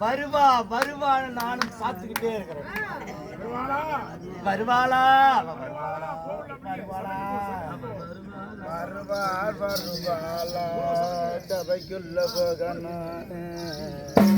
வருவா வருவான்னு நானும் பார்த்துக்கிட்டே இருக்கிறேன். வருவாளா? வருவாளா? வருவார் வருவாளா. டபைக்குள்ள போகணும்.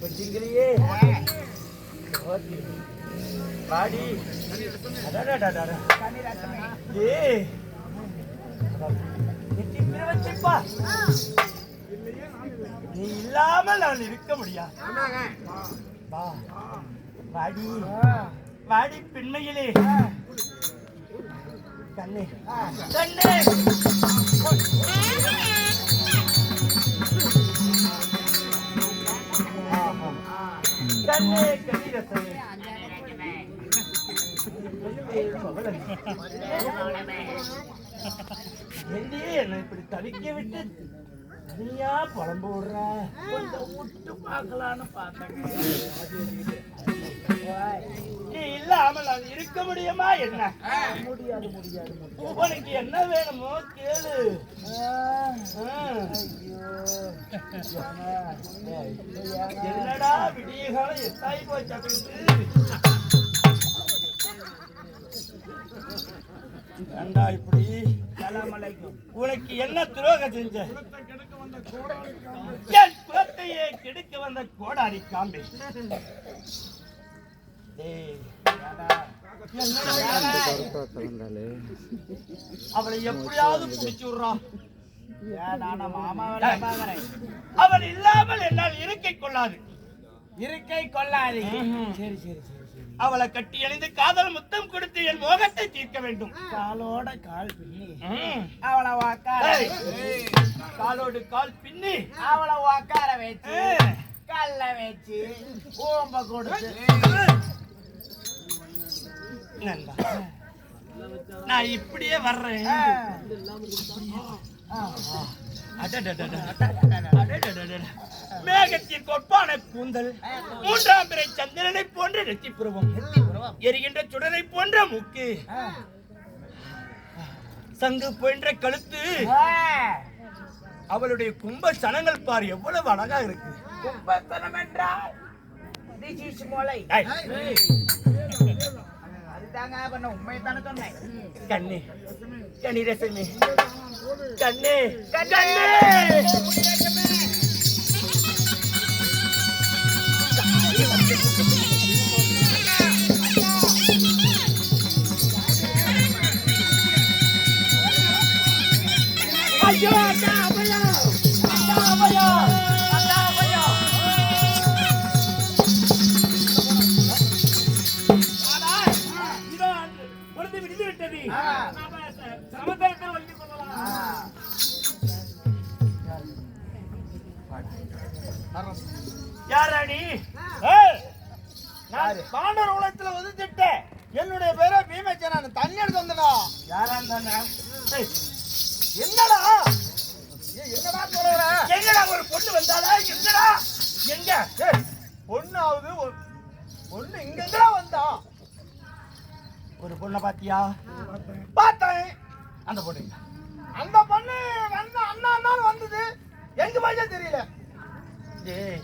புத்திக்கிளியே பாடி அடடடடட. நீ இல்லாமல் நான் இருக்க முடியாது வாடி வாடி கண்ணே கண்ணே கண்ணே கண்ணீரசனே ஏண்டி என்னை இப்படி தவிக்க விட்டு தனியா புலம்பு விடுற கொஞ்சம் விட்டு பார்க்கலான்னு பார்த்தேன் நீ இல்லாமல் நான் இருக்க முடியுமா என்ன? முடியாது முடியாது உனக்கு என்ன வேணுமோ கேளு. என்னடா விடிய காலம் எத்தாய் போச்சு அப்படின்னு இப்படி உனக்கு என்ன துரோக செஞ்ச? என் குலத்தையே கெடுக்க வந்த கோடாரி காம்பே அவளை எப்படியாவது பிடிச்சு விடுறான் அவள் இல்லாமல் என்னால் இருக்கை கொள்ளாது. இருக்கை கொள்ளாது. சரி சரி சரி அவளை கட்டி அணிந்து காதல் முத்தம் கொடுத்து என் மோகத்தை தீர்க்க வேண்டும். காலோட கால் பின்னி. அவளை உக்கார ஏய், காலோடு கால் பின்னி. அவளை உக்கார வச்சு. கல்ல வச்சு. ஓம்ப கொடுத்து. நண்பா, நான் இப்படியே வர்றேன். மேகத்திற்கு ஒப்பான கூந்தல் மூன்றாம் பிறை சந்திரனை போன்ற நெத்தி புருவம் எரிகின்ற சுடரை போன்ற மூக்கு சங்கு போன்ற கழுத்து. அவளுடைய கும்ப சனங்கள் பார் எவ்வளவு அழகா இருக்கு. கும்பத்தனம் என்றால் this பண்ண உண்மையை தானே சொன்னேன் கண்ணே. கண்ணி ரசமே கண்ணே. கண்ணே! பொண்ணாவது ஒரு- பொண்ணு இங்க எங்கடா வந்தா? ஒரு பொண்ணை பாத்தியா? பார்த்தேன். அந்த பொண்ணு அந்த பொண்ணு வந்த அண்ணா அண்ணா வந்தது. எங்க பையா தெரியல. ஏய்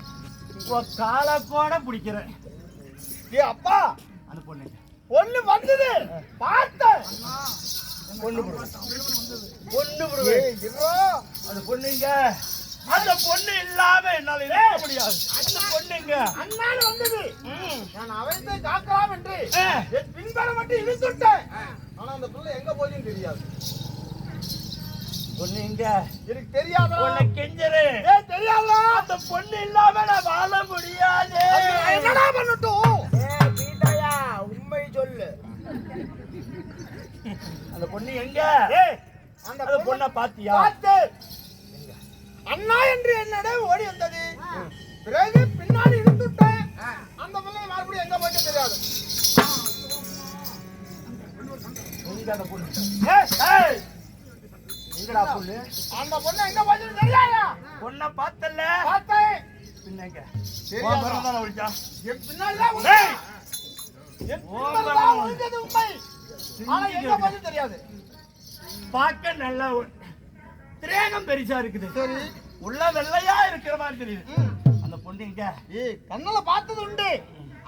உன் கூட பிடிக்கிறேன். ஏய் அப்பா. அந்த பொண்ணு பொண்ணு வந்தது. பார்த்தேன். பொண்ணு பொண்ணு ஏய், அந்த பொண்ணுங்க அந்த பொண்ணு இல்லாம என்னால இருக்க முடியாது. அந்த பொண்ணுங்க அண்ணான்னு வந்தது. நான் அவைத்தை காக்கலாம் என்று. என் பின்பற மட்டும் இழுத்துட்டேன். ஆனா அந்த பிள்ளை எங்க போச்சுன்னு தெரியாது. பொண்ணுங்க எனக்கு தெரியாதா உன்னை கெஞ்சரு ஏ தெரியாதா அந்த பொண்ணு இல்லாம நான் வாழ முடியாது. என்னடா பண்ணட்டும்? உண்மை சொல்லு. அந்த பொண்ணு எங்க? ஏய், அந்த பொண்ணை பாத்தியா? அண்ணா என்று என்னடே ஓடி வந்தது. பிறகு பின்னாடி இழுத்துட்டேன் அந்த பிள்ளை மறுபடியும் எங்க போச்சு தெரியாது. அந்த பொண்ணு எங்க தெரியாதா? பொண்ணை பார்த்தல பார்த்தேன். பின்னங்க? என் பின்னாடி போச்சு தெரியாது. பார்க்க நல்ல திரேகம் பெருசா இருக்குது. சரி. உள்ள வெள்ளையா இருக்கிற மாதிரி தெரியுது. அந்த பொண்ணு எங்க? ஏய் கண்ணுல பார்த்தது உண்டு.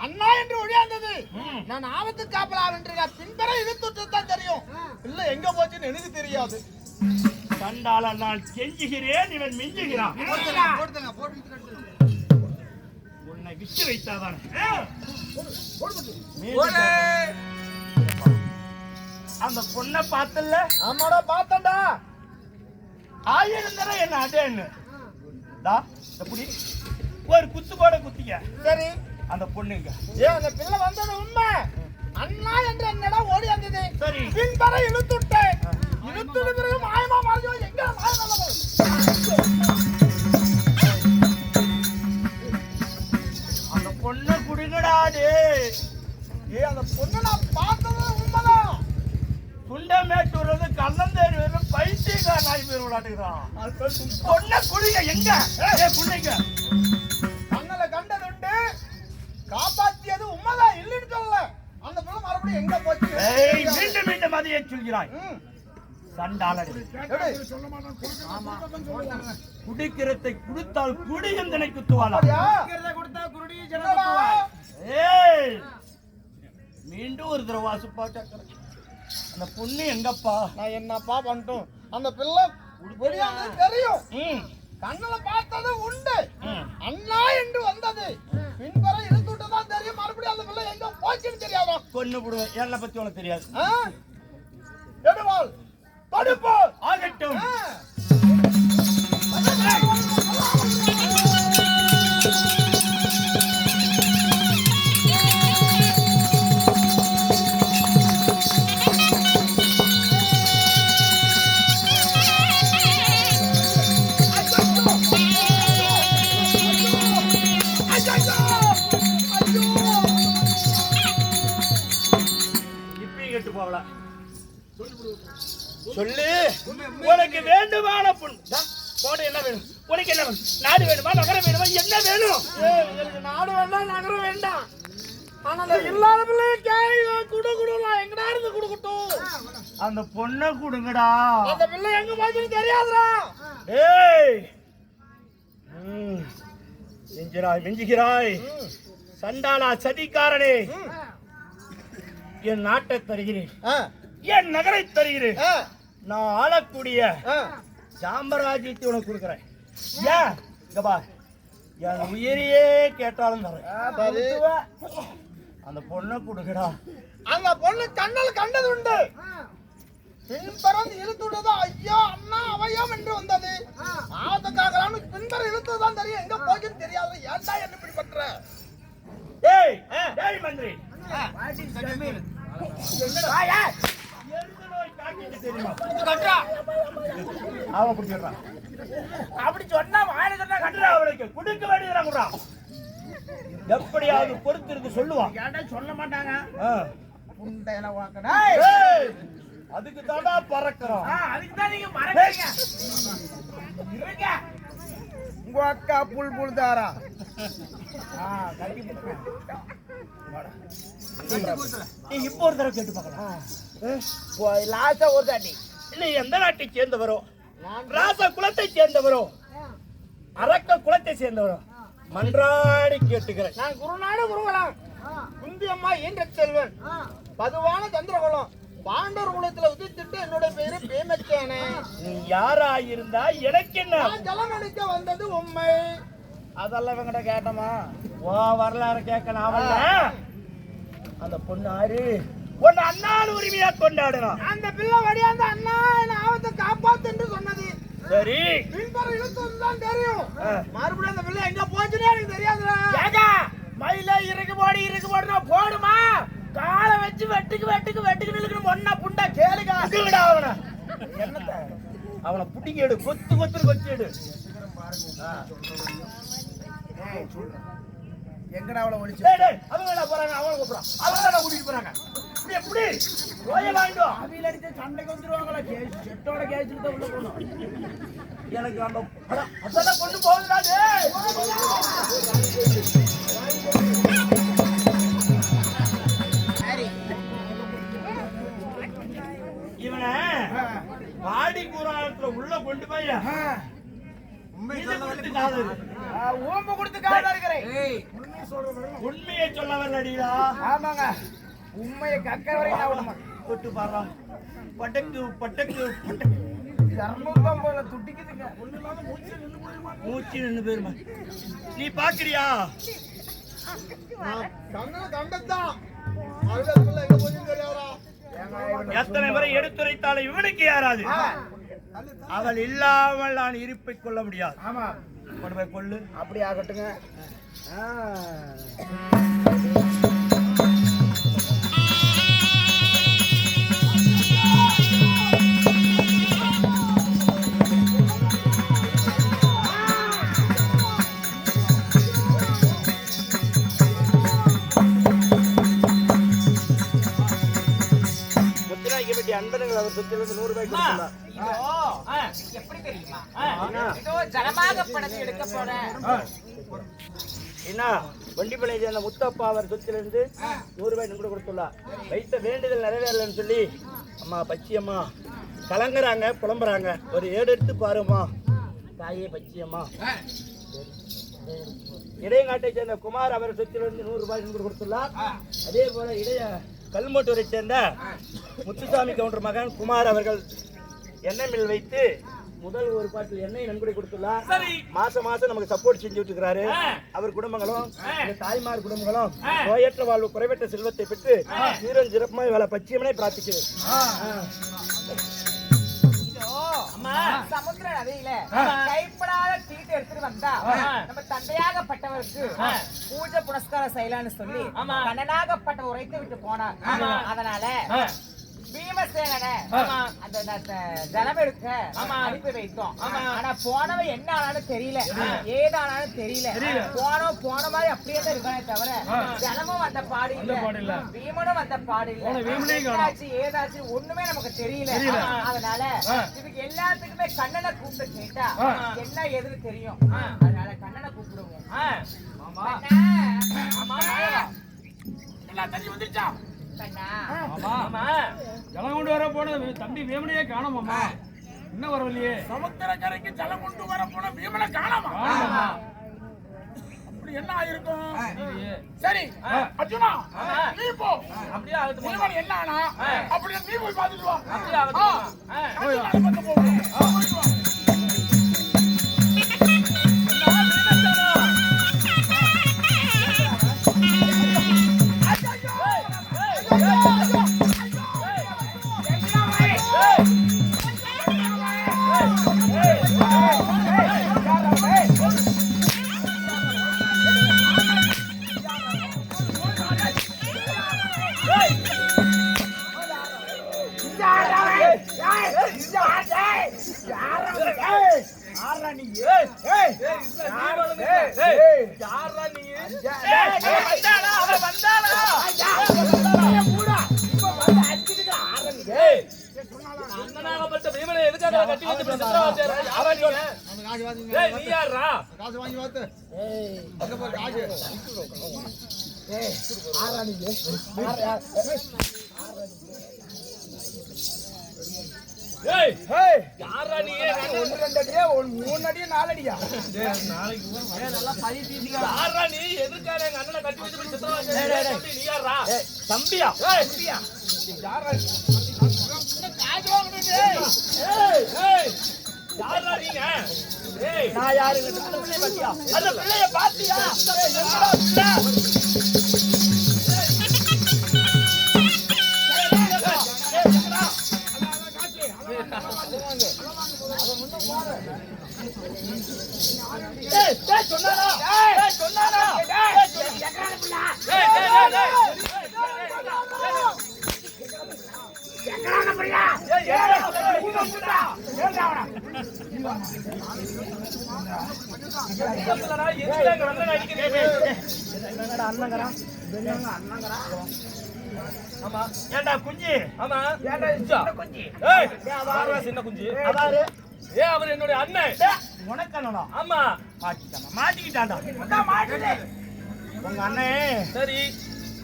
அண்ணா என்று ஒழியாந்தது. நான் ஆபத்து காப்பலா என்று பின்பற இழுத்துட்டு தான் தெரியும். இல்ல எங்க போச்சுன்னு எனக்கு தெரியாது. கண்டால நான் கெஞ்சுகிறேன் இவன் மிஞ்சுகிறான். உன்னை விட்டு வைத்தாதான்? அந்த பொண்ணை பார்த்தல ஆமாடா பார்த்தண்டா ஆயிரம் தடவை என்ன அதேன்னு தா இந்த புடி. ஒரு குத்து போட குத்திக்க. சரி. அந்த பொண்ணுங்க. ஏ அந்த பிள்ளை வந்தது உண்மை. அண்ணா என்று என்னடா ஓடி வந்தது? சரி. பின்பற இழுத்துட்டேன். இழுத்துட்டு பிறகு மாயமா மாறியோ எங்க அந்த பொண்ணை குடுங்கடா டேய். ஏ அந்த பொண்ணு நான் பார்த்தது குண்டமேட்டூர்றது கள்ளந்தேரி வரும் பைத்தியக்கார நாய் பேர் விளையாட்டுக்கிறான் பொண்ணை குடிங்க எங்க? ஏ குடிங்க கண்ணல கண்டது உண்டு காப்பாத்தியது உண்மைதான் இல்லைன்னு சொல்லல. அந்த பிள்ளை மறுபடியும் எங்க போச்சு? ஏய் மீண்டும் மீண்டும் அதையே சொல்கிறாய்? குடிக்கிறதை குடித்தால் குடியும் தினை குத்துவாளா? மீண்டும் ஒரு தடவை வாசுப்பா சக்கரை அந்த பொண்ணு எங்கப்பா? நான் என்னப்பா பண்ணட்டும்? அந்த பிள்ளை வெளியானது தெரியும். ம். கண்ணுல பார்த்தது உண்டு. அண்ணா என்று வந்தது. பின்பற இழுத்துட்டு தான் தெரியும். மறுபடியும் அந்த பிள்ளை எங்க போச்சுன்னு தெரியாதா? கொன்னு விடுவேன் என்னை பத்தி உனக்கு தெரியாது. ஆ? எடுவாள். தடுப்போம் ஆகட்டும். சொல்லு. உனக்கு வேண்டுமான பொண்ணு போடு என்ன வேணும்? உனக்கு என்ன வேணும்? நாடு வேணுமா நகரம் வேணுமா என்ன வேணும்? நாடு வேண்டாம் நகரம் வேண்டாம் ஆனா அந்த இல்லாத பிள்ளைய கேய் குடு குடு நான் எங்கடா இருந்து குடுக்கட்டும் அந்த பொண்ணை கொடுங்கடா. அந்த பிள்ளை எங்க போச்சுன்னு தெரியாதுடா. ஏய். ம். மிஞ்சிராய் மிஞ்சுகிறாய். சண்டாளா சதிகாரனே என் நாட்டை தருகிறேன். ஆ, என் நகரை தருகிறேன். நான் ஆளக்கூடிய ஆ. சாம்பராஜ்யத்தை உனக்கு கொடுக்குறேன். ஏன் இங்க பார். என் உயிரையே கேட்டாலும் தரேன். அந்த பொண்ணை கொடுக்கடா. அந்த பொண்ணு கண்ணல் கண்டது உண்டு பின்பறம் இழுத்துடுதா ஐயோ அண்ணா அவயம் என்று வந்தது. ஆபத்துக்காகலான்னு பின்பற இழுத்துதான் தெரியும். எங்க போச்சுன்னு தெரியாது. ஏன்டா என்ன இப்படி பண்ற? ஏய் ஏய் மந்திரி. அவன் பிடிச்சிடுறான் அப்படி சொன்னா வாயில சொன்னா கட்டுறா அவளுக்கு. கொடுக்க வேண்டியதுதான் குடுறா. எப்படியாவது பொறுத்திருந்து சொல்லுவான். கேட்டா சொல்ல மாட்டாங்க? ஆ. புண்டையில வாக்கடா. அதுக்கு தாண்டா பறக்கிறோம். ஆ, அதுக்கு தான் நீங்க மறக்கறீங்க. இருங்க. உங்க அக்கா புல் புல் தாரா நீ இப்போ ஒரு தடவை கேட்டு பார்க்கலாம். லாஸ்டா ஒரு தாட்டி. நீ எந்த நாட்டை சேர்ந்தவரோ? ராச குலத்தை சேர்ந்தவரோ? அரக்க குலத்தை சேர்ந்தவரோ? மன்றாடி கேட்டுக்கிறேன். நான் குருநாடு குருகுலம் குந்தி அம்மா செல்வன். பதுவான சந்திரகுலம். பாண்டவர் குலத்துல உதித்துட்டு என்னோட பேரு பேமச்சேனே. நீ யாரா இருந்தா எனக்கு என்ன ஜலம் அடிக்க வந்தது உண்மை அதெல்லாம் இவங்கிட்ட கேட்டோமா? ஓ வரலாறு கேட்க நான் அந்த பொண்ணு ஆறு. உன்னை அண்ணாடு உரிமையா கொண்டாடணும் அந்த பிள்ளை வழியாந்த அண்ணா என்ன ஆபத்தை காப்பாத்துன்னு சொன்னது. சரி. பின்பற இழுத்து தான் தெரியும். மறுபடியும் அந்த பிள்ளை எங்க போச்சுன்னே எனக்கு தெரியாதுடா. ஏகா மயில இருக்கு போடி இருக்கு போடுனா போடுமா? காலை வச்சு வெட்டுக்கு வெட்டுக்கு வெட்டுக்கு நிலுக்கு ஒன்னா புண்டா கேளுங்க அகுடா அவன. என்னத்த? அவனை புடிங்க எடு. கொத்து கொத்து கொத்தி எடு. ஆ. எங்கடா டேய், டேய், அவங்க என்ன போறாங்க? அவங்கள கூப்பிடுறான் அவங்க என்ன கூட்டிட்டு போறாங்க. இப்படி எப்படி போய வாங்கிட்டு வா. அவியில் அடிச்சு சண்டைக்கு வந்துருவாங்களா? செட்டோட கேச்சுட்டு தான் உள்ள போகணும் எனக்கு அந்த அதெல்லாம் கொண்டு போகுதுடா டேய். இவனை வாடி கூறாரத்துல உள்ள கொண்டு போய் கொடுத்து காது ஓம்பு கொடுத்து காதா இருக்கிறேன் உண்மையை சொல்ல வரலடிடா ஆமாங்க. உண்மையை கக்க வரைக்கும் நான் விட தொட்டு பாடுறா பட்டக்கு பட்டக்கு பட்டக்கு மூச்சு நின்று போயிருமா? நீ பாக்குறியா? எத்தனை முறை எடுத்துரைத்தாலும் இவனுக்கு யாராது? அவள் இல்லாமல் நான் இருப்பை கொள்ள முடியாது. ஆமா. கொண்டு போய் கொள்ளு. அப்படி ஆகட்டுங்க அன்பனுங்கள் அவர் சொத்திலிருந்து நூறு ரூபாய்க்கு. எப்படி தெரியுமா? ஜனமாக படத்தை எடுக்க போறேன். என்ன? வண்டிப்பளையை சேர்ந்த முத்தப்பா அவர் சொத்திலிருந்து நூறு ரூபாய் கூட கொடுத்துள்ளார். வைத்த வேண்டுதல் நிறைவேறலன்னு சொல்லி அம்மா பச்சி அம்மா கலங்குறாங்க புலம்புறாங்க. ஒரு ஏடு எடுத்து பாருமா தாயே பச்சி அம்மா இடையங்காட்டை சேர்ந்த குமார் அவர் சொத்திலிருந்து நூறு ரூபாய் நன்கொடை கொடுத்துள்ளார். அதே போல இடைய கல்மட்டூரை சேர்ந்த முத்துசாமி கவுண்டர் மகன் குமார் அவர்கள் எண்ணெய் மில் வைத்து முதல் ஒரு பாட்டில் எண்ணெய் நன்கொடை கொடுத்துள்ளார் மாசம் மாசம் நமக்கு சப்போர்ட் செஞ்சுட்டு இருக்கிறாரு அவர் குடும்பங்களும் தாய்மார் குடும்பங்களும் நோயற்ற வாழ்வு குறைவற்ற செல்வத்தை பெற்று சீரன் சிறப்புமாய் வேலை பச்சியமனை பிரார்த்திக்கிறேன். அம்மா சமுத்திர நதியில கைப்படாத தீட்டு எடுத்துட்டு வந்தா நம்ம தந்தையாகப்பட்டவருக்கு பூஜை புனஸ்காரம் செய்யலாம்னு சொல்லி கண்ணனாகப்பட்ட உரைத்து விட்டு போனார். அதனால பீமசேனனை. அந்த ஜலம் எடுக்க அனுப்பி வைத்தோம். ஆனா போனவன் என்ன ஆனாலும் தெரியல. ஏதானாலும் தெரியல. போனவன் போன மாதிரி அப்படியே தான் இருக்கானே தவிர ஜனமும் வந்த பாடு இல்ல. பீமனும் வந்த பாடு இல்ல. ஏதாச்சு ஒண்ணுமே நமக்கு தெரியல. அதனால இதுக்கு எல்லாத்துக்குமே கண்ணனை கூப்பிட்டு கேட்டா என்ன ஏதுன்னு தெரியும். அதனால கண்ணனை கூப்பிடுவோம். தண்ணி வந்துருச்சா கண்ணா. ஜலம் கொண்டு வர போன தம்பி வேமனையே காணோமாமா? என்ன வரவில்லையே? சமுத்திரக்கரைக்கு ஜலம் கொண்டு வர போன பீமனை காணாமா? அப்படி என்ன ஆயிருக்கும்? சரி. அர்ஜுனா நீ போ. அப்படியே என்ன ஆனா அப்படி நீ போய் பார்த்துட்டு வா. தம்பியா? யாரா நீங்க? நான் யாருங்க அந்த பிள்ளைய பாத்தியா? ஆமா, ஏன்டா குஞ்சு. ஆமா. சின்ன குஞ்சு? ஏய், சின்ன குஞ்சு? அதாரு ஏய், அவர் என்னுடைய அண்ணன். உனக்கு அண்ணனா? ஆமா. மாட்டிக்கிட்டானா? மாட்டிக்கிட்டான்டா. அதான். உங்க அண்ணன் சரி.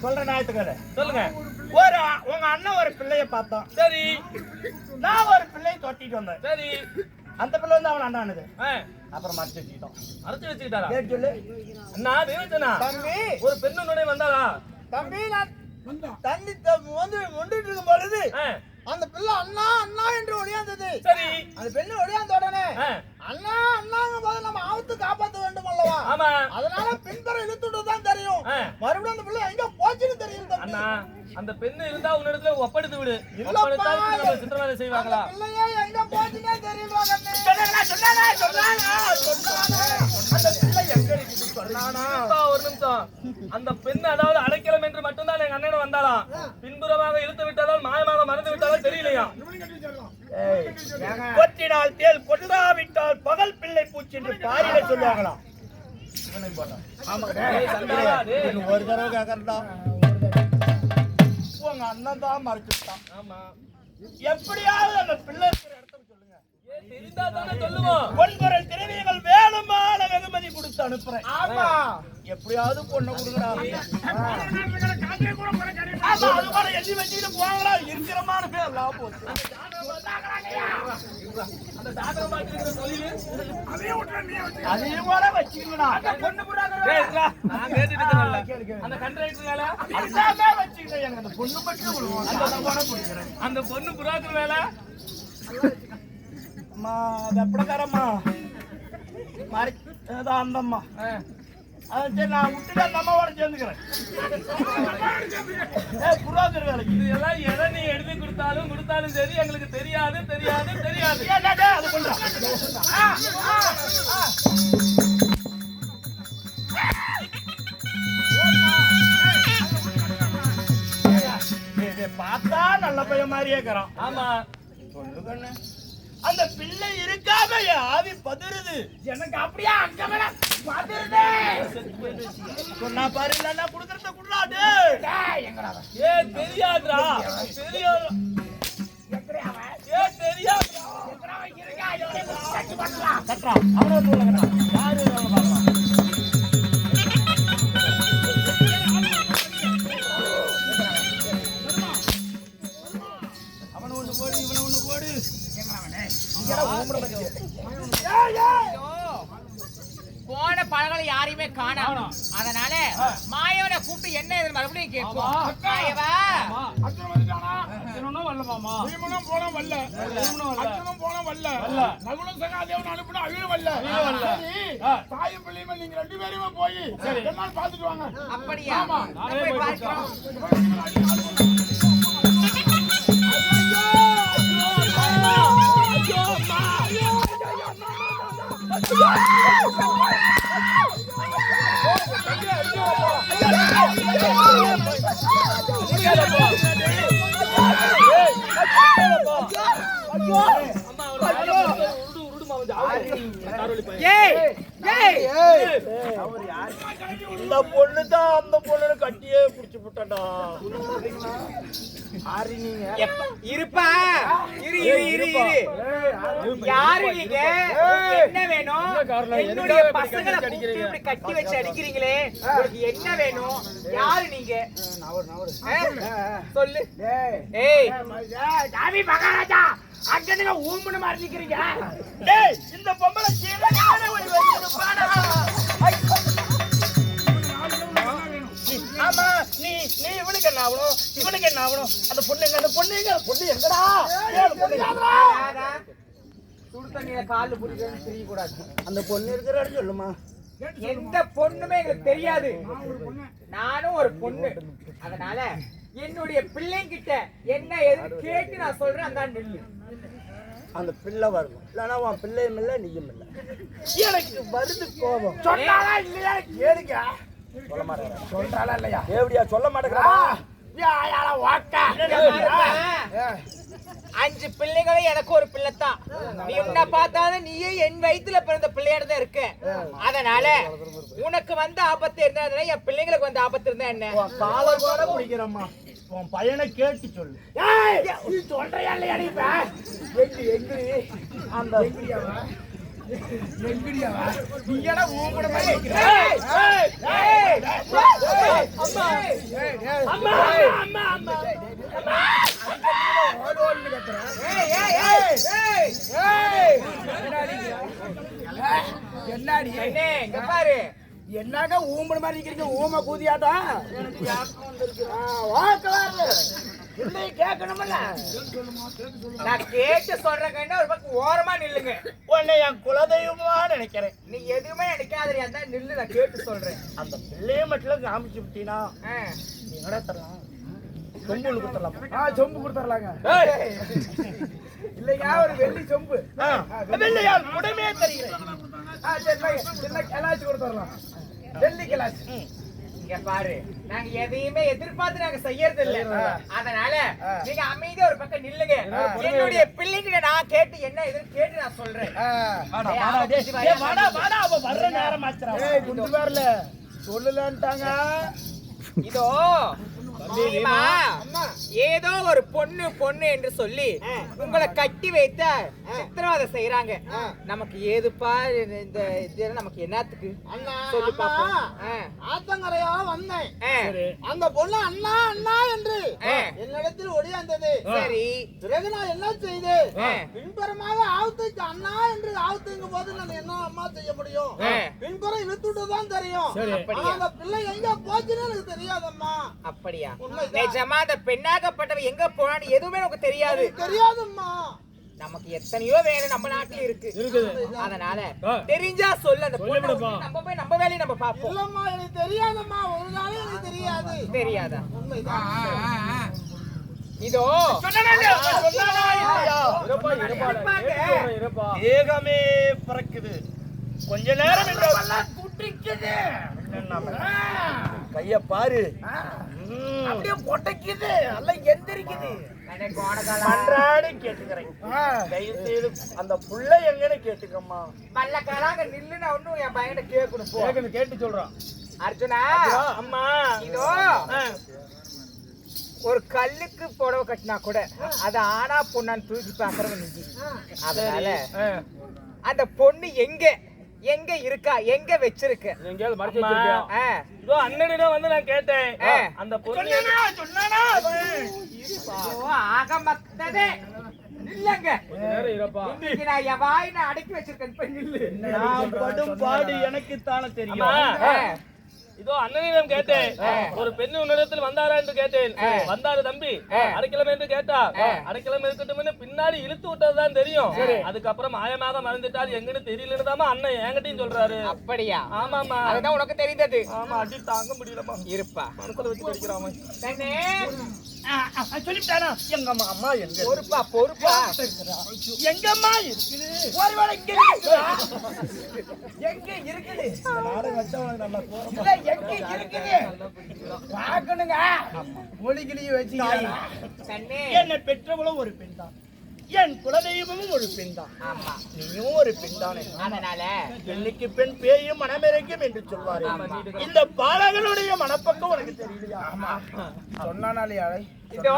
சொல்ற ஞாயிற்றுக்கதை சொல்லுங்க. ஒரு உங்க அண்ணன் ஒரு பிள்ளைய பார்த்தான். சரி. நான் ஒரு பிள்ளைய தொட்டிட்டு வந்தேன். சரி. அந்த பிள்ளை வந்து அவன் அண்ணானுது. அப்புறம் மறைச்சு வச்சுக்கிட்டோம். அரைச்சு வச்சுக்கிட்டாரா? கேட்டு சொல்லு? அண்ணா தேவச்சனா தம்பி. ஒரு பெண்ணுடைய வந்தாளா? தம்பி நான் தண்ணி த- வந்து கொண்டுட்டு இருக்கும் பொழுது அந்த பிள்ளை அண்ணா அண்ணா என்று ஒடியாந்தது சரி. அந்த பெண்ணு ஒடியாந்த உடனே அண்ணா அண்ணாங்க போது நம்ம ஆபத்து காப்பாத்த வேண்டும் அல்லவா? ஆமா. அதனால பின்பற இழுத்துட்டு தான் தெரியும். மறுபடியும் அந்த பிள்ளை எங்க போச்சுன்னு தெரியும். அண்ணா அந்த பெண்ணு இருந்தா உன்னிடத்துல ஒப்படைத்து விடு. இல்லப்பா. நம்ம சித்திரவதை செய்வாங்களா? பிள்ளையே எங்க போச்சுன்னே கண்ணு? சொன்னானா, சொன்னானா, சொன்னானா, ஒரு நிமிஷம். அந்த பெண் அதாவது அடைக்கலம் என்று மட்டும்தான் எங்க அண்ணன் வந்தாளாம் பின்புறமாக இழுத்து விட்டதால் மாயமாக மறந்து விட்டதால் தெரியலையா? ஏய், கொட்டினால் தேல் கொட்டாவிட்டால் பகல் பிள்ளை பூச்சி என்று பாரியில சொல்லுவாங்களாம் ஒரு தடவை கேட்கறதா உங்க அண்ணன் தான் மறைச்சுட்டான் ஆமா. எப்படியாவது அந்த பிள்ளை இருக்கிற இடத்துக்கு சொல்லுங்க ஏன் தெரிந்தா தானே சொல்லுவோம் பொன்பொருள் திரவியங்கள் வேணுமான வெகுமதி கொடுத்து அனுப்புறேன். ஆமா. எப்படியாவது பொண்ணை ஆமா, அது கூட எண்ணி வச்சுக்கிட்டு போங்களா இருக்கிறமான பேர் எல்லாம் போச்சு. அதையும் கூட இருக்கேன்ல. அந்த வேலை? பொண்ணு கூட பிடிக்கிறேன் அந்த பொண்ணு புறாக்குற வேலை? அம்மா மாறி அதான் அந்த அம்மா ஆ. அது சரி நான் விட்டுட்டு அந்த அம்மாவோட சேர்ந்துக்கிறேன். புரோக்கர் வேலைக்கு. இது எல்லாம் எதை நீ எழுதி கொடுத்தாலும் கொடுத்தாலும் சரி எங்களுக்கு தெரியாது தெரியாது தெரியாது. அது டேய், பார்த்தா நல்ல பையன் மாதிரியே இருக்கிறான். ஆமா. சொல்லு கண்ணு. அந்த பிள்ளை இருக்காம என் ஆவி பதறுது. எனக்கு அப்படியே அங்க மேல பதறுது. சொன்னா பாரு இல்லன்னா குடுக்கறத குடுறாடு ஏ தெரியாதுடா. தெரியாது. ஏ தெரியாதுடா. கட்டுறா. அவனே சொல்ல கட்டுறா யாரு என்னன்னு பார்த்துட்டு வாங்க. அப்படியா? போய் பார்க்கிறோம் அம்மா இந்த பொண்ணு தான் அந்த பொண்ணு கட்டியே புடிச்சு விட்டடா எப்ப- இருப்பா இரு இரு இரு இரு யாரு நீங்க என்ன வேணும் என்னுடைய பசங்களை கூப்பிட்டு இப்படி கட்டி வச்சு அடிக்கிறீங்களே உங்களுக்கு என்ன வேணும் யாரு நீங்க சொல்லு ஏய் சாமி மகாராஜா அங்க நீங்க ஊம்புன மாதிரி நிக்கிறீங்க? டேய் இந்த பொம்பளை கீழே கீழே ஒரு வச்சிருப்பாடா ஆமா நீ நீ இவனுக்கு என்ன ஆகணும்? இவனுக்கு என்ன ஆகணும்? அந்த பொண்ணு எங்க அந்த பொண்ணு எங்க அந்த பொண்ணு எங்கடா? சுடு தண்ணியில காலு பிடிக்கணும்னு தெரியக்கூடாது. அந்த பொண்ணு இருக்கிற இடம் சொல்லுமா? எந்த பொண்ணுமே எங்களுக்கு தெரியாது. நானும் ஒரு பொண்ணு. அதனால என்னுடைய பிள்ளைங்கிட்ட என்ன எதுன்னு கேட்டு நான் சொல்றேன் அந்த நெல்லு. அந்த பிள்ளை வரணும். இல்லைன்னா உன் பிள்ளையும் இல்லை நீயும் இல்லை. எனக்கு வருது கோபம். சொன்னாலா இல்லையா? கேளுங்க சொல்ல மாட்டேங்கிறா. சொல்றாளா இல்லையா? எப்படியா சொல்ல மாட்டேங்கிறா. வாக்கா. அஞ்சு பிள்ளைகளும் எனக்கு ஒரு பிள்ளைத்தான் நீ உன்னை பார்த்தாலும் நீயே என் வயித்துல பிறந்த பிள்ளையோட தான் இருக்க. அதனால உனக்கு வந்த ஆபத்து இருந்தா என் பிள்ளைங்களுக்கு வந்த ஆபத்து இருந்தா என்ன? உன் காலை கூட பிடிக்கிறம்மா உன் பையனை கேட்டு சொல்லு. சொல்றியா இல்லையா நீ இப்ப? அந்த எங்கடியாவா நீ ஏடா ஊம்பட மாதிரி ஏய், ஏய், அம்மா. அம்மா அம்மா அம்மா ஓடு ஓடுன்னு கத்துற. ஏய், ஏய், ஏய், ஏய். ஏய் என்னடி இங்க பாரு என்னாக ஊம்பட மாதிரி இருக்கிறீங்க ஊம கூதியாட்டா வாக்கலாரு இல்லை கேட்கணுமில்ல. நான் கேட்டு சொல்றேன் ஒரு பக்கம் ஓரமா நில்லுங்க. உன்னை என் குலதெய்வமா நினைக்கிறேன். நீ எதுவுமே நினைக்காத அதான் நில்லு நான் கேட்டு சொல்றேன். அந்த பிள்ளைய மட்டும் காமிச்சு விட்டீங்கன்னா ஆ. நீ என்னடா தரலாம்? சொம்பு கொடுத்துடலாமா? ஆ சொம்பு கொடுத்துடலாங்க. இல்லைங்க ஒரு வெள்ளி சொம்பு. இல்லையா உடனே தருகிறேன். ஆ சரி சின்ன கிளாச்சு கொடுத்துடலாம். வெள்ளி கிளாச்சு. இங்க பாரு. நாங்க எதையுமே எதிர்பார்த்து நாங்க செய்யறது இல்ல அதனால நீங்க அமைதியா ஒரு பக்கம் நில்லுங்க. என்னுடைய பிள்ளைகிட்ட நான் கேட்டு என்ன எதுன்னு கேட்டு நான் சொல்றேன். வர்ற நேரம் ஆச்சுடா. ஏய் குண்டு பேர்ல. சொல்லலன்ட்டாங்க. இதோ? ஏதோ ஒரு பொண்ணு பொண்ணு என்று சொல்லி உங்களை கட்டி வைத்த சித்திரவதை செய்யறாங்க நமக்கு ஏதுப்பா இந்த இது நமக்கு என்னத்துக்கு? அண்ணா சொல்லு பாப்போம். ஆத்தங்கரையா வந்தேன். அந்த பொண்ணு அண்ணா அண்ணா என்று. என்னிடத்தில் ஒடியாந்தது. சரி. பிறகு நான் என்ன செய்தேன் ஆ. பின்புறமாக ஆவுத்துக்கு அண்ணா என்று ஆவுத்துங்கும் போது நான் என்ன அம்மா செய்ய முடியும். பின்புறம் இழுத்துட்டு தான் தெரியும் அந்த பிள்ளை எங்க போச்சுன்னு எனக்கு தெரியாதம்மா. அப்படியா. நிஜமா அந்த பெண்ணாகப்பட்டவ எங்க போனான்னு எதுவுமே நமக்கு தெரியாது. தெரியாதம்மா. நமக்கு எத்தனையோ வேணும் நம்ம நாட்டுல இருக்கு. அதனால தெரிஞ்சா சொல்லு அந்த பொண்ணை நம்ம போய் நம்ம வேலையை நம்ம பார்ப்போம். இல்லம்மா எனக்கு தெரியாதம்மா. ஒரு நாளும் எனக்கு தெரியாது. தெரியாதா? இதோ. இருப்பா ஏகமே பறக்குது. கொஞ்ச நேரம் குட்டிக்குது. கைய பாரு. அப்படியே பொட்டைக்குது எல்லாம் எந்திரிக்குது. மன்றாடி கேட்டுக்கிறேன் தயவு செய்து அந்த புள்ள எங்கன்னு கேட்டுக்கம்மா. பல்லக்காலாங்க நில்லு நான் ஒண்ணும் என் பையனை கேட்கணும் போ. கேட்டு சொல்றான் அர்ஜுனா அம்மா. இதோ. ஒரு கல்லுக்கு புடவை கட்டினா கூட அது ஆனா பொண்ணான்னு தூக்கி பாக்குறவன் நீ. அதனால அந்த பொண்ணு எங்க? எங்க இருக்கா? எங்க வச்சிருக்க? இதோ அண்ணனிடம் வந்து நான் கேட்டேன். அந்த பொண்ணு இதோ ஆக மத்ததே நில்லுங்க. கொஞ்ச நேரம் இருப்பா. இன்னைக்கு நான் என் வாய் நான் அடக்கி வச்சிருக்கேன். படும் பாடு எனக்கு தானே தெரியும். இதோ அண்ணனிடம் கேட்டேன். ஒரு பெண் உன்னிடத்தில் வந்தாரா என்று கேட்டேன். வந்தாரு தம்பி. அடைக்கலம் என்று கேட்டா அடைக்கலம் இருக்கட்டும் பின்னாடி இழுத்து விட்டதுதான் தெரியும். அதுக்கப்புறம் மாயமாக மறந்துட்டால் எங்கன்னு தெரியலன்னு தாமா அண்ணன் என்கிட்டயும் சொல்றாரு. அப்படியா? ஆமாமா அதுதான் உனக்கு தெரிந்தது. ஆமா அடி தாங்க முடியலமா இருப்பா. மனசுல வச்சு படிக்கிறான் கண்ணே சொல்லிட்டானா எங்கம்மா அம்மா எங்க பொறுப்பா பொறுப்பா. எங்கம்மா இருக்குது? ஒருவேளை இங்க இருக்குதா? எங்க இருக்குது? இல்ல எங்க இருக்குது? பாக்கணுங்க மொழிகிளியும் கண்ணே என்னை பெற்றவளும் ஒரு பெண் தான் என் குலதெய்வமும் ஒரு பெண் தான். ஆமா. நீயும் ஒரு பெண் தானே. அதனால பெண்ணுக்கு பெண் பேயும் மனமிறக்கும் என்று சொல்வாரு. இந்த பாலகனுடைய மனப்பக்கம் உனக்கு தெரியலையா? சொன்னாலே அழை இதோ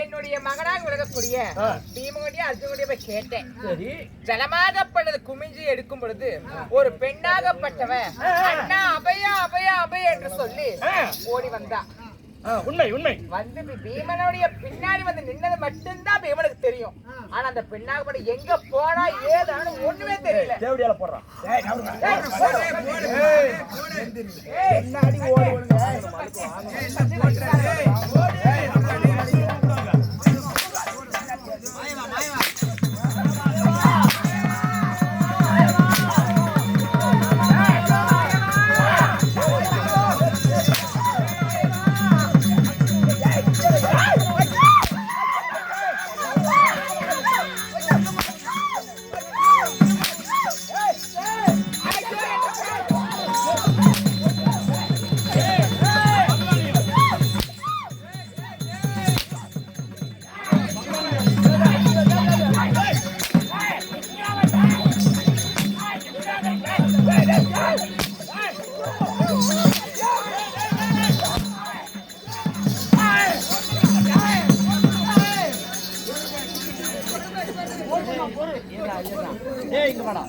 என்னுடைய மகனாக விலகக்கூடிய பீமகுடிய அர்ஜுனுடைய போய் கேட்டேன். சரி. ஜலமாகப்பட்டது குமிஞ்சு எடுக்கும் பொழுது ஒரு பெண்ணாகப்பட்டவ அண்ணா அபயா அபயா அபய என்று சொல்லி ஓடி வந்தா ஆ, உண்மை உண்மை. வந்து பீமனுடைய பின்னாடி வந்து நின்னது மட்டும்தான் பீமனுக்கு தெரியும். ஆனா அந்த பெண்ணாகப்பட்ட எங்க போனா ஏதானு ஒண்ணுமே தெரியல. தேவடியால போடுறான் இவ்வாறே இங்க வாடா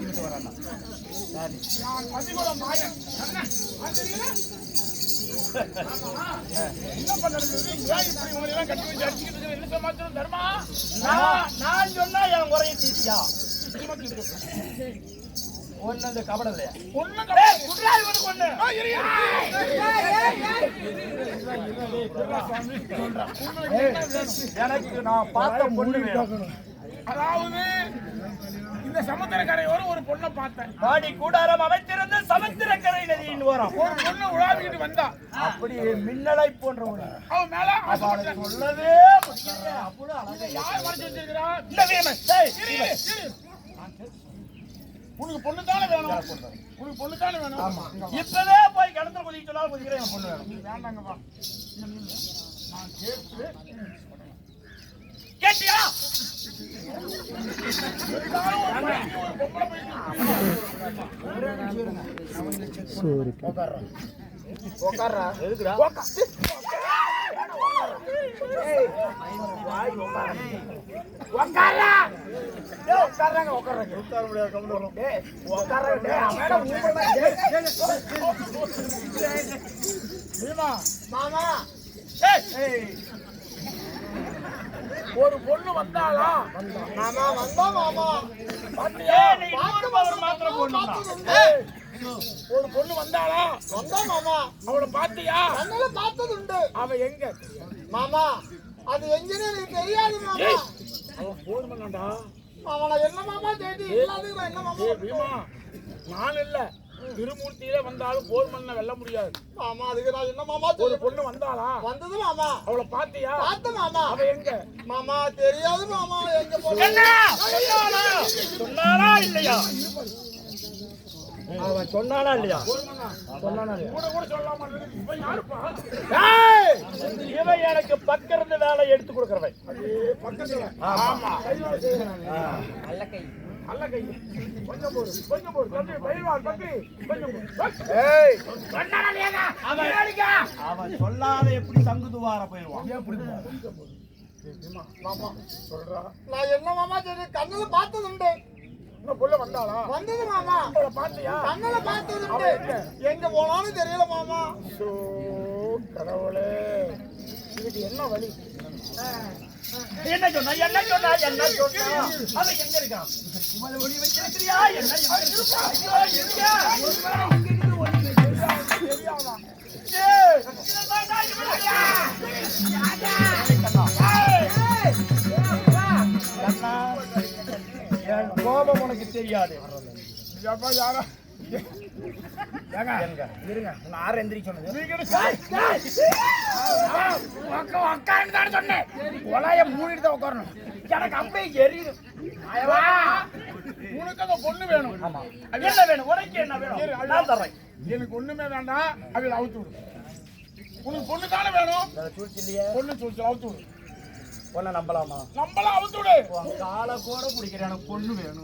விட்டு வரான்டா நான் மதிக்குள்ள மாயன் அண்ணா என்ன பண்றது இப்படி கட்டி வச்சு அடிச்சுக்கிட்டு என்ன சமாச்சாரம் நான் நான் சொன்னா என் குறைய தீர்த்தியா ஒன்னு அந்த கபடம் இல்லையா கிடையாது. குட்ராய் கொண்டு. எனக்கு நான் பார்த்த பொண்ணு வேணும் அதாவது இந்த சமுத்திரக்கரையோரம் ஒரு பொண்ணை பார்த்தேன். பாடி கூடாரம் அமைத்திருந்த சமுத்திரக்கரை நதியின் ஓரம். ஒரு பொண்ணு உலாவிக்கிட்டு வந்தா. அப்படி மின்னலை போன்ற ஒரு அவ மேல அவளை சொல்லவே முடியல. அவ்வளவு அழகா யார் வச்சிருக்கிறா? இந்த வீமன் இரு. உனக்கு பொண்ணு தானே வேணும்? உனக்கு பொண்ணு தானே வேணும்? இப்பவே போய் கிணத்துல குதிக்க சொன்னாலும் குதிக்கிறேன் பொண்ணு. வேணும் வேண்டாங்கப்பா நான் கேட்டு கேட்டியா இருந்தாலும் ஒரு எதுக்குடா உட்கார்றாங்க உட்கார்றாங்க உட்கார முடியாது டேய் உட்கார்றாங்க மாமா ஏய், ஒரு பொண்ணு வந்தாளா? மாமா வந்தா மாமா. ஒரு பொண்ணு வந்தாளா? வந்தா மாமா. அவளை பாத்தியா கண்ணுல பார்த்தது உண்டு அவ எங்க? மாமா அது எங்கன்னு எனக்கு தெரியாது மாமா. அவன் போன் பண்ணாண்டா அவனை என்ன மாமா தேடி? இல்லாதது நான் என்ன மாமா? நான் இல்ல. திருமூர்த்தியில வந்தாலும் போன் பண்ண வெல்ல முடியாது. மாமா அதுக்கு நான் என்ன மாமா ஒரு பொண்ணு வந்தாளா? வந்தது மாமா. அவளை பாத்தியா பார்த்த மாமா. அவ எங்க? மாமா தெரியாது மாமா எங்க போன? என்ன? சொன்னானா சொன்னானா இல்லையா? அவன் சொன்னானா இல்லையா? சொன்னானா கூட கூட சொல்லாம. இவன் யாருப்பா? ஏய்! இவன் எனக்கு பக்கிருந்து வேலை எடுத்து கொடுக்கறவன் ஆமா. நல்ல கை. நல்ல கை. கொஞ்சம் போடு கொஞ்சம் போடு. தம்பி பயிர்வாள் தம்பி கொஞ்சம்? அவன் அவன் சொல்லாத எப்படி தங்கு துவார போயிடுவான். மாமா சொல்றா. நான் என்ன மாமா தெரியும் கண்ணுல பார்த்தது உண்டு புள்ள வந்தாளா? வந்தது மாமா. அவளை பாத்தியா கண்ணுல பார்த்தது உண்டு எங்க? போனாலும் தெரியல மாமா. கடவுளே. இதுக்கு என்ன வழி? என்ன சொன்னா என்ன சொன்னா என்ன சொன்னா அவன் எங்க இருக்கான் இவனை ஒளி வச்சிருக்கிறியா என்ன எங்க கோபம் உனக்கு தெரியாது யாரா இருங்க. நான் ஆறு எந்திரிக்க சொன்னது. உட்காந்து தானே சொன்னேன். கொலாய மூடிட்டு தான் உட்காரணும். எனக்கு அப்படியே எரியுது. உனக்கு அந்த பொண்ணு வேணும். ஆமா. என்ன வேணும்? உனக்கு என்ன வேணும்? அது- நான் தர்றேன். எனக்கு ஒண்ணுமே வேண்டாம். அவளை அவுத்து விடு. உனக்கு பொண்ணு தானே வேணும்? சூழ்ச்சி இல்லையே பொண்ணு சொல்லி அவுத்து விடு. பொண்ணை நம்பலாமா? நம்மளாம் அவுத்து விடு. காலை கூட பிடிக்கிறேன். எனக்கு பொண்ணு வேணும்.